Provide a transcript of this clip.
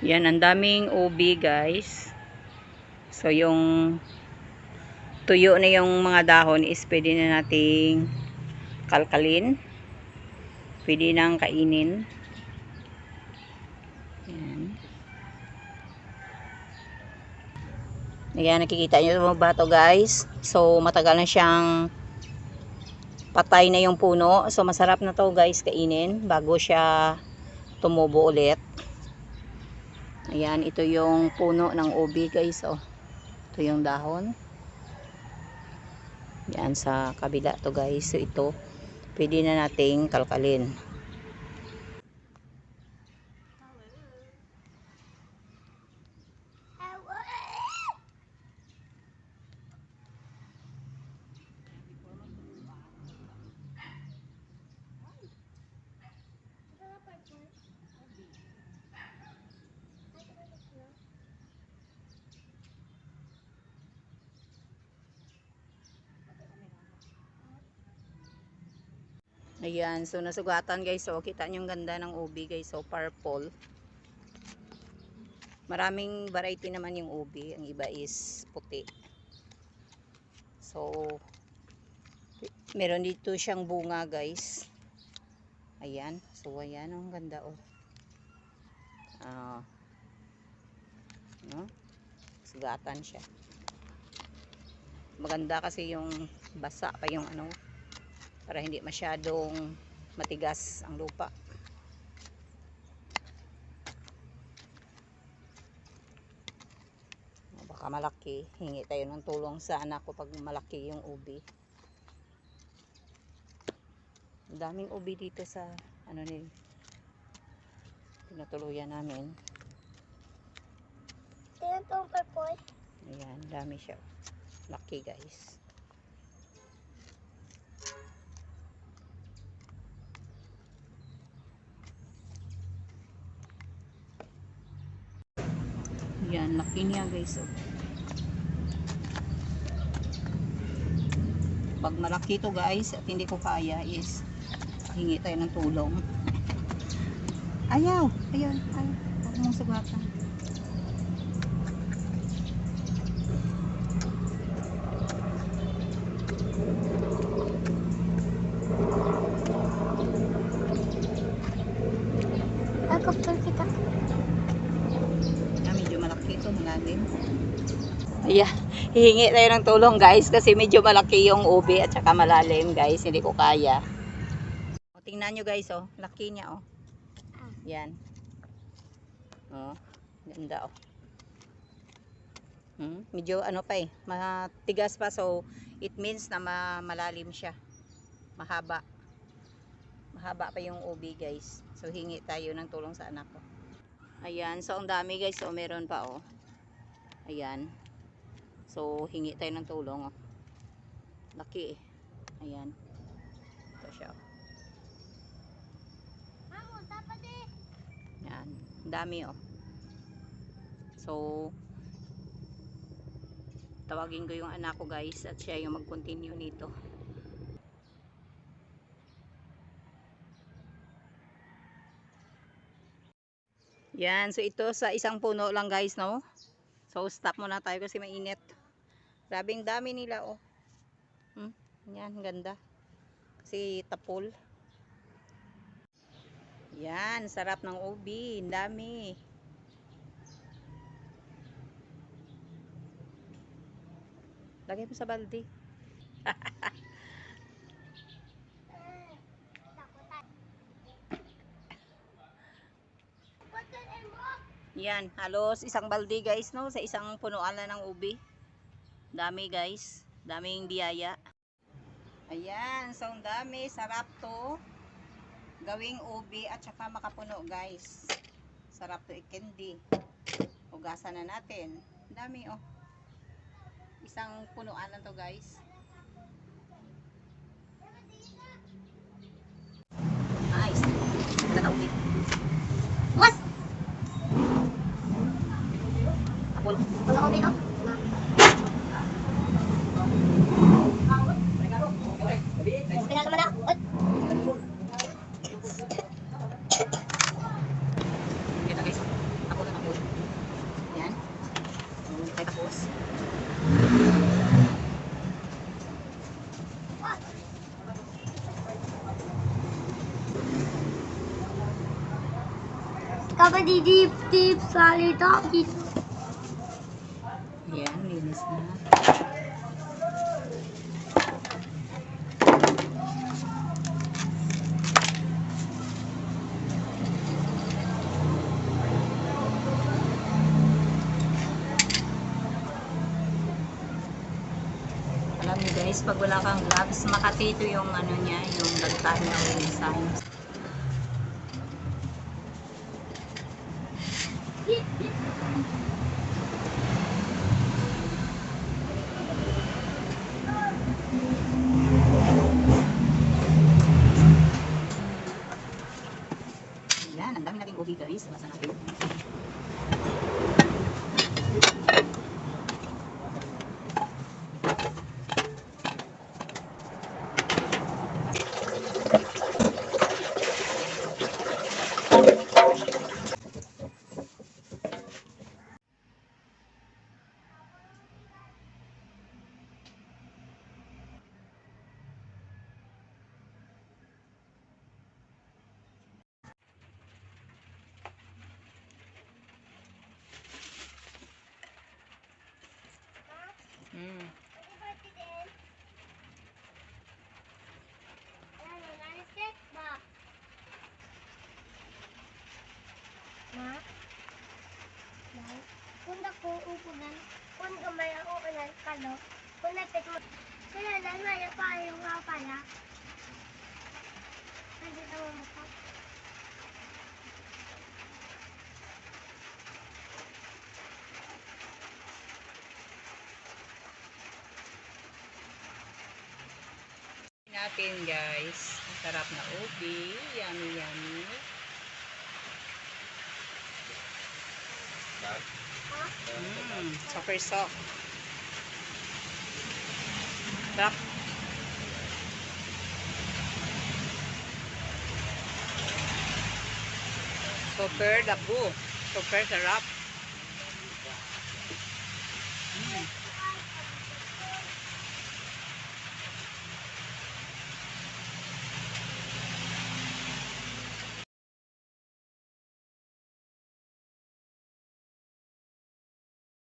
Yan, ang daming ubi guys. So, yung tuyo na yung mga dahon is pwede na nating kalkalin. Pwede nang kainin. Yan. Ayan, nakikita nyo yung bato guys. So, matagal na siyang patay na yung puno. So, masarap na to guys kainin bago siya tumubo ulit. Ayan, ito yung puno ng ubi guys. Oh. Ito yung dahon. Yan sa kabila to guys. So, ito, pwede na nating kalkalin. Ayan, so nasugatan guys. So, kita nyo yung ganda ng ubi guys. So, purple. Maraming variety naman yung ubi. Ang iba is puti. So, meron dito siyang bunga guys. Ayan. So, ayan. Ang ganda oh. Ah. no? Sugatan siya. Maganda kasi yung basa pa yung ano para hindi masyadong matigas ang lupa. Baka malaki, hingi tayo ng tulong sa anak ko pag malaki yung ubi. Ang daming ubi dito sa ano ni tinutuluyan namin. Po ang purple. Ayan, dami siya. Laki guys. Yan, laki niya guys. Oh. Pag malaki to guys at hindi ko kaya is hingi tayo ng tulong. Ayaw! Ayaw! Ayaw! Huwag mong sugatan. Nakapal kita. Ah, medyo malaki ito, malalim. Ayan, hihingi tayo ng tulong guys kasi medyo malaki yung ubi at saka malalim guys, hindi ko kaya. O, tingnan nyo guys oh, laki niya oh. Yan. Oh, ganda oh. Hmm, medyo ano pa eh, matigas pa so it means na ma malalim siya. Mahaba. Mahaba pa yung ubi guys. So hingi tayo ng tulong sa anak ko. Ayan, so ang dami guys, so meron pa oh. Ayan. So hingi tayo ng tulong oh. Laki eh. Ayan. Ito siya. Mamo, dapat eh. Yan. Dami oh. So tawagin ko yung anak ko guys at siya yung mag-continue nito. Yan, so ito sa isang puno lang guys, no? So stop muna tayo kasi mainit. Grabing dami nila oh. Hmm, yan, ganda. Kasi tapol. Yan, sarap ng ubi, dami. Lagay mo sa balde. Yan, halos isang balde guys, no? Sa isang punuan na ng ubi. Dami guys. Daming biyaya. Ayan, so ang dami. Sarap to. Gawing ubi at saka makapuno guys. Sarap to ikindi. Hugasan na natin. Dami oh. Isang punuan na to guys. Nice. Ganda ubi. Mas! Apol. Wala ko dito. Pinasa mo na. Ot. Kita guys. Ako na ako. Kapatid, deep, deep, talkie. Ayan, linis na. Alam niyo guys, pag wala kang gloves, makatito yung ano niya, yung bagta niya o Ayan, ang dami nating ubi guys. Basa natin. Mm. Ma? Kung ako upunan, kung gamay ang upunan, kalo, kung natik mo, kaya lang nga yung payo nga pala. Nandito mo mukha. natin guys. Sarap na ubi. Yummy, yummy. Mm, super soft. Sarap. Super dabu. Super sarap.